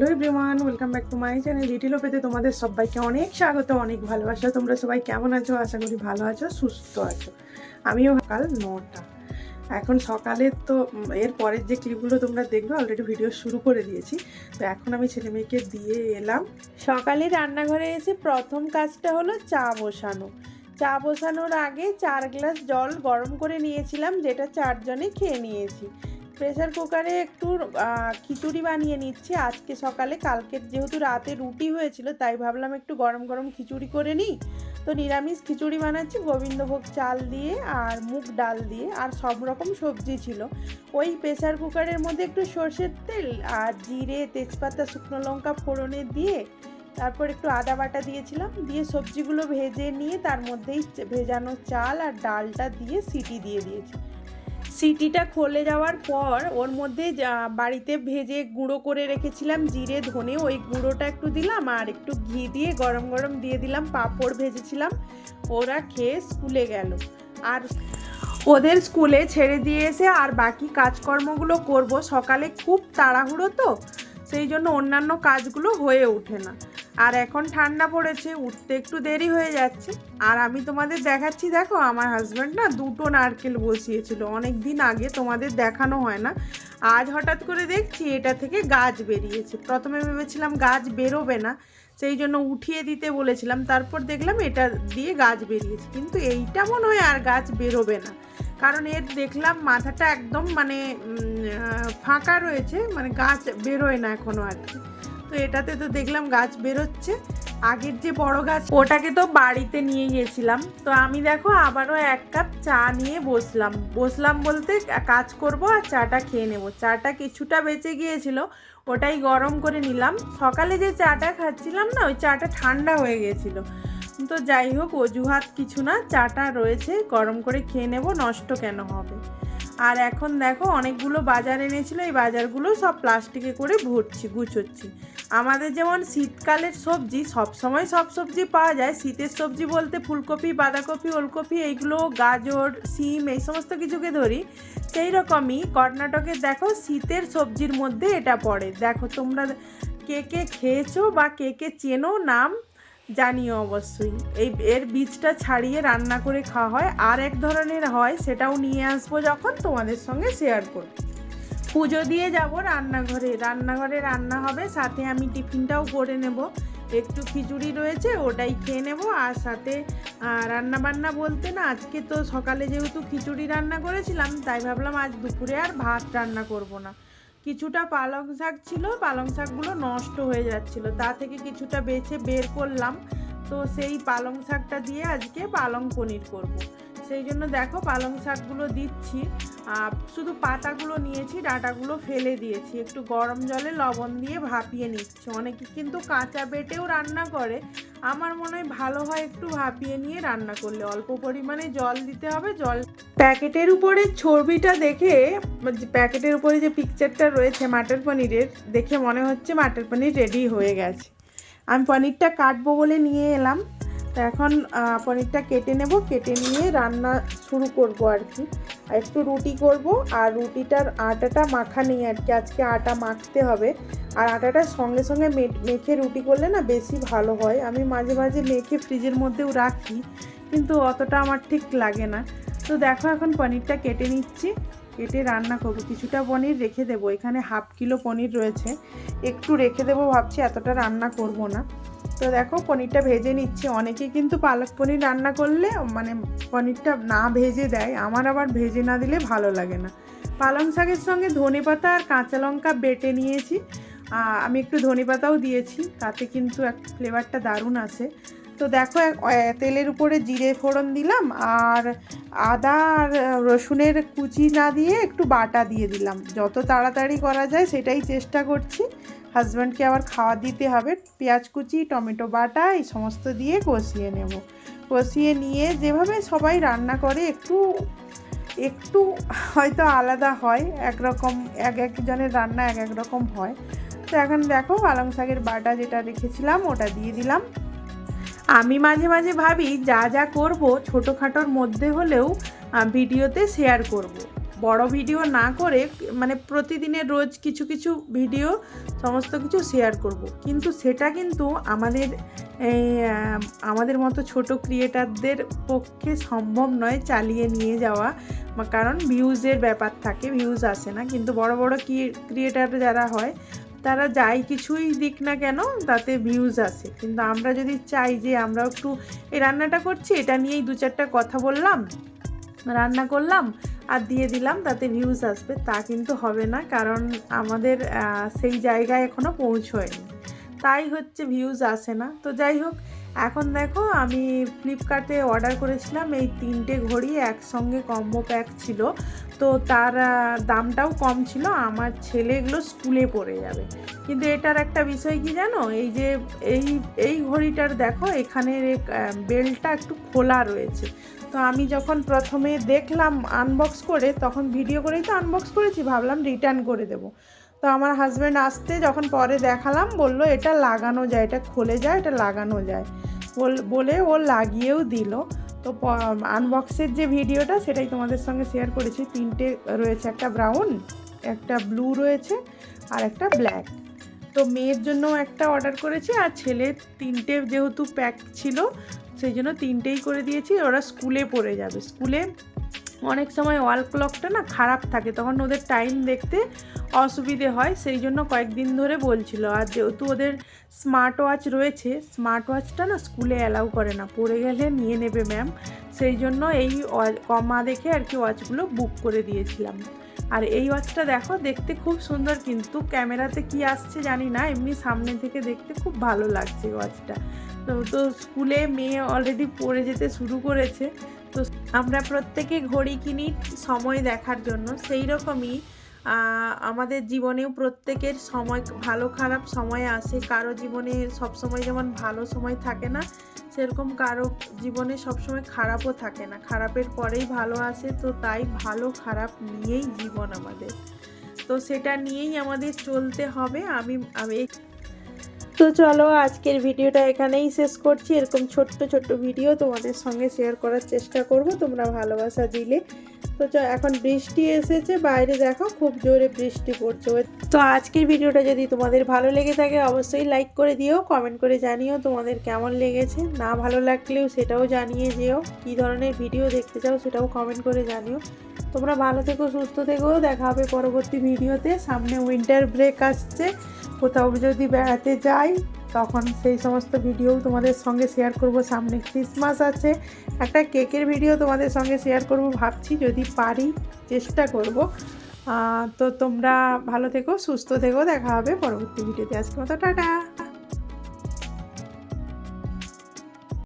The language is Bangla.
Hello everyone, welcome back to my channel little পেতে তোমাদের সবাইকে অনেক স্বাগত, অনেক ভালোবাসা। তোমরা সবাই কেমন আছো? আশা করি ভালো আছো, সুস্থ আছো। আমিও সকাল নটা। এখন সকালের তো এর পরের যে ক্লিপগুলো তোমরা দেখবে অলরেডি ভিডিও শুরু করে দিয়েছি। তো এখন আমি ছেলে মেয়েকে দিয়ে এলাম। সকালে রান্নাঘরে এসে প্রথম কাজটা হলো চা বসানো। চা বসানোর আগে চার গ্লাস জল গরম করে নিয়েছিলাম, যেটা চারজনে খেয়ে নিয়েছি। প্রেসার কুকারে একটু খিচুড়ি বানিয়ে নিচ্ছি। আজকে সকালে কালকে যেহেতু রাতে রুটি হয়েছিল, তাই ভাবলাম একটু গরম গরম খিচুড়ি করে নিই। তো নিরামিষ খিচুড়ি বানাচ্ছি, গোবিন্দভোগ চাল দিয়ে আর মুগ ডাল দিয়ে, আর সব রকম সবজি ছিল। ওই প্রেসার কুকারের মধ্যে একটু সর্ষের তেল আর জিরে, তেজপাতা, শুকনো লঙ্কা ফোড়নে দিয়ে, তারপর একটু আদা বাটা দিয়েছিলাম। দিয়ে সবজিগুলো ভেজে নিয়ে তার মধ্যেই ভেজানো চাল আর ডালটা দিয়ে সিটি দিয়ে দিয়েছি। সিটিটা খুলে যাওয়ার পর ওর মধ্যে বাড়িতে ভেজে গুঁড়ো করে রেখেছিলাম জিরে, ধনে, ওই গুঁড়োটা একটু দিলাম আর একটু ঘি দিয়ে গরম গরম দিয়ে দিলাম, পাঁপড় ভেজেছিলাম। ওরা খেয়ে স্কুলে গেল। আর ওদের স্কুলে ছেড়ে দিয়ে এসে আর বাকি কাজকর্মগুলো করব। সকালে খুব তাড়াহুড়ো তো, সেই জন্য অন্যান্য কাজগুলো হয়ে ওঠে না। আর এখন ঠান্ডা পড়েছে, উঠতে একটু দেরি হয়ে যাচ্ছে। আর আমি তোমাদের দেখাচ্ছি, দেখো আমার হাজব্যান্ড না দুটো নারকেল বসিয়েছিল। অনেক দিন আগে তোমাদের দেখানো হয় না। আজ হঠাৎ করে দেখছি এটা থেকে গাছ বেরিয়েছে। প্রথমে ভেবেছিলাম গাছ বেরোবে না, সেই জন্য উঠিয়ে দিতে বলেছিলাম। তারপর দেখলাম এটা দিয়ে গাছ বেরিয়েছে। কিন্তু এইটা মনে হয় আর গাছ বেরোবে না। কারণ এর দেখলাম মাথাটা একদম মানে ফাঁকা রয়েছে মানে গাছ বেরোয় না এখনও আর কি। তো এটাতে তো দেখলাম গাছ বেরোচ্ছে। আগের যে বড় গাছ, ওটাকে তো বাড়িতে নিয়ে গিয়েছিলাম। তো আমি দেখো আবারও এক কাপ চা নিয়ে বসলাম। বসলাম বলতে কাজ করব আর চাটা খেয়ে নেব। চাটা কিছুটা বেঁচে গিয়েছিল, ওটাই গরম করে নিলাম। সকালে যে চাটা খাচ্ছিলাম না, ওই চাটা ঠান্ডা হয়ে গিয়েছিল। তো যাই হোক, অজুহাত কিছু না, চাটা রয়েছে, গরম করে খেয়ে নেব, নষ্ট কেন হবে? আর এখন দেখো অনেকগুলো বাজার এনেছিল, এই বাজারগুলো সব প্লাস্টিকে করে ভরছি, গুছোচ্ছি। আমাদের যেমন শীতকালের সবজি, সব সময় সব সবজি পাওয়া যায়। শীতের সবজি বলতে ফুলকপি, বাঁধাকপি, ওলকপি, এইগুলো গাজর, সিম, এই সমস্ত কিছুকে ধরি। সেই রকমই কর্ণাটকের দেখো শীতের সবজির মধ্যে এটা পড়ে। দেখো তোমরা কে কে খেয়েছো বা কে কে চেনো নাম জানিও অবশ্যই। এই এর বীজটা ছাড়িয়ে রান্না করে খাওয়া হয়। আর এক ধরনের হয়, সেটাও নিয়ে আসব যখন তোমাদের সঙ্গে শেয়ার করব। পুজো দিয়ে যাব রান্নাঘরে। রান্নাঘরে রান্না হবে, সাথে আমি টিফিনটাও করে নেব। একটু খিচুড়ি রয়েছে, ওটাই খেয়ে নেব। আর সাথে রান্না বান্না বলতে না, আজকে তো সকালে যেহেতু খিচুড়ি রান্না করেছিলাম, তাই ভাবলাম আজ দুপুরে আর ভাত রান্না করব না। কিছুটা পালং শাক ছিল, পালং শাকগুলো নষ্ট হয়ে যাচ্ছিল। তা থেকে কিছুটা বেছে বের করলাম। তো সেই পালং শাকটা দিয়ে আজকে পালং পনির করব। সেই জন্য দেখো পালং শাকগুলো দিচ্ছি। শুধু পাতাগুলো নিয়েছি, ডাঁটাগুলো ফেলে দিয়েছি। একটু গরম জলে লবণ দিয়ে ভাপিয়ে নিচ্ছি। অনেকে কিন্তু কাঁচা বেটেও রান্না করে। আমার মনে হয় ভালো হয় একটু ভাপিয়ে নিয়ে রান্না করলে। অল্প পরিমাণে জল দিতে হবে, জল প্যাকেটের উপরে ছবিটা দেখে প্যাকেটের উপরে যে পিকচারটা রয়েছে মাটার পনিরের, দেখে মনে হচ্ছে মাটার পনির রেডি হয়ে গেছে। আমি পনিরটা কাটবো বলে নিয়ে এলাম। তো এখন পনিরটা কেটে নেব। কেটে নিয়ে রান্না শুরু করব আর কি। একটু রুটি করব। আর রুটিটার আটাটা মাখা নেই আর কি। আজকে আটা মাখতে হবে। আর আটাটা সঙ্গে সঙ্গে মেখে রুটি করলে না বেশি ভালো হয়। আমি মাঝে মাঝে মেখে ফ্রিজের মধ্যেও রাখি, কিন্তু অতটা আমার ঠিক লাগে না। তো দেখো এখন পনিরটা কেটে নিচ্ছি। কেটে রান্না করব। কিছুটা পনির রেখে দেবো। এখানে হাফ কিলো পনির রয়েছে। একটু রেখে দেবো ভাবছি। এতটা রান্না করব না। তো দেখো, পনিরটা ভেজে নিচ্ছি। অনেকে কিন্তু পালক পনির রান্না করলে মানে পনিরটা না ভেজে দেয়। আমার আবার ভেজে না দিলে ভালো লাগে না। পালং শাকের সঙ্গে ধনে পাতা আর কাঁচা লঙ্কা বেটে নিয়েছি। আমি একটু ধনে পাতাও দিয়েছি, তাতে কিন্তু এক ফ্লেভারটা দারুণ আছে। তো দেখো তেলের উপরে জিরে ফোড়ন দিলাম আর আদা আর রসুনের কুচি না দিয়ে একটু বাটা দিয়ে দিলাম। যত তাড়াতাড়ি করা যায়, সেটাই চেষ্টা করছি। হাজব্যান্ডকে আবার খাওয়া দিতে হবে। পেঁয়াজ কুচি, টমেটো বাটা, এই সমস্ত দিয়ে কষিয়ে নেব। কষিয়ে নিয়ে যেভাবে সবাই রান্না করে, একটু একটু হয়তো আলাদা হয়। একরকম, এক একজনের রান্না এক এক রকম হয়। তো এখন দেখো, পালং শাকের বাটা যেটা রেখেছিলাম, ওটা দিয়ে দিলাম। আমি মাঝে মাঝে ভাবি, যা যা করব ছোটোখাটোর মধ্যে হলেও ভিডিওতে শেয়ার করব। বড় ভিডিও না করে মানে প্রতিদিনের রোজ কিছু কিছু ভিডিও, সমস্ত কিছু শেয়ার করব। কিন্তু সেটা কিন্তু আমাদের আমাদের মতো ছোট ক্রিয়েটারদের পক্ষে সম্ভব নয় চালিয়ে নিয়ে যাওয়া। কারণ ভিউজের ব্যাপার থাকে ভিউজ আসে না। কিন্তু বড় বড় ক্রিয়েটার যারা হয়, তারা যাই কিছুই দিক না কেন, তাতে ভিউজ আসে। কিন্তু আমরা যদি চাই যে আমরা একটু, এই রান্নাটা করছি, এটা নিয়েই দু চারটা কথা বললাম, রান্না করলাম আর দিয়ে দিলাম, তাতে ভিউজ আসবে। তা কিন্তু হবে না, কারণ আমাদের সেই জায়গায় এখনও পৌঁছয়নি। তাই হচ্ছে ভিউজ আসে না। তো যাই হোক, এখন দেখো আমি ফ্লিপকার্টে অর্ডার করেছিলাম, এই তিনটে ঘড়ি একসঙ্গে কম্বো প্যাক ছিল। তো তার দামটাও কম ছিল, আমার ছেলে এগুলো স্কুলে পড়ে যাবে। কিন্তু এটার একটা বিষয় কি জানো? এই যে, এই এই ঘড়িটার দেখো, এখানের বেল্টটা একটু খোলা রয়েছে। তো আমি যখন প্রথমে দেখলাম আনবক্স করে, তখন ভিডিও করেই তো আনবক্স করেছি, ভাবলাম রিটার্ন করে দেবো। তো আমার হাজব্যান্ড আসতে যখন পরে দেখালাম, বলল, এটা লাগানো যায়, এটা খুলে যায়, এটা লাগানো যায়। বল- ও লাগিয়েও দিল। তো আনবক্সের যে ভিডিওটা সেটাই তোমাদের সঙ্গে শেয়ার করেছি। তিনটে রয়েছে, একটা ব্রাউন একটা ব্লু রয়েছে, আর একটা ব্ল্যাক তো মেয়ের জন্য একটা অর্ডার করেছি আর ছেলের তিনটে যেহেতু প্যাক ছিল, সেই জন্য তিনটেই করে দিয়েছি। ওরা স্কুলে পড়ে যাবে। স্কুলে অনেক সময় ওয়াল ক্লকটা না খারাপ থাকে, তখন ওদের টাইম দেখতে অসুবিধে হয়। সেই জন্য কয়েকদিন ধরে বলছিল। আর যেহেতু ওদের স্মার্ট ওয়াচ রয়েছে স্মার্ট ওয়াচটা না স্কুলে অ্যালাউ করে না। পড়ে গেলে নিয়ে নেবে ম্যাম সেই জন্য এই কমা দেখে আর কি ওয়াচগুলো বুক করে দিয়েছিলাম। আর এই ওয়াচটা দেখো, দেখতে খুব সুন্দর কিন্তু ক্যামেরাতে কি আসছে জানি না, এমনি সামনে থেকে দেখতে খুব ভালো লাগছে ওয়াচটা। তো তো স্কুলে মেয়ে অলরেডি পড়ে যেতে শুরু করেছে। তো আমরা প্রত্যেকে ঘড়ি কিনি সময় দেখার জন্য। সেই রকমই আমাদের জীবনেও প্রত্যেকের সময় ভালো, খারাপ সময় আসে। কারও জীবনে সবসময় যেমন ভালো সময় থাকে না, সেরকম কারও জীবনে সবসময় খারাপও থাকে না। খারাপের পরেই ভালো আসে, তো তাই ভালো, খারাপ নিয়েই জীবন আমাদের। তো সেটা নিয়েই আমাদের চলতে হবে। আমি আমি তো চলো আজকের ভিডিওটা এখানেই শেষ করছি। এরকম ছোট্ট ছোট্ট ভিডিও তোমাদের সঙ্গে শেয়ার করার চেষ্টা করব, তোমরা ভালোবাসা দিলে। তো এখন বৃষ্টি এসেছে, বাইরে দেখো খুব জোরে বৃষ্টি পড়ছে। তো আজকের ভিডিওটা যদি তোমাদের ভালো লেগে থাকে, অবশ্যই লাইক করে দিও কমেন্ট করে জানিও তোমাদের কেমন লেগেছে। না ভালো লাগলেও সেটাও জানিয়ে যেও, কী ধরনের ভিডিও দেখতে চাও সেটাও কমেন্ট করে জানিও। তোমরা ভালো থেকো, সুস্থ থেকো, দেখা হবে পরবর্তী ভিডিওতে। সামনে উইন্টার ব্রেক আসছে। কোথাও যদি বেড়াতে যাই, তখন সেই সমস্ত ভিডিও তোমাদের সঙ্গে শেয়ার করব। সামনে ক্রিসমাস আছে। একটা কেকের ভিডিও তোমাদের সঙ্গে শেয়ার করব ভাবছি, যদি পারি চেষ্টা করব। তো তোমরা ভালো থেকো, সুস্থ থেকো। দেখা হবে পরবর্তী ভিডিওতে আজকে মতো টাটা।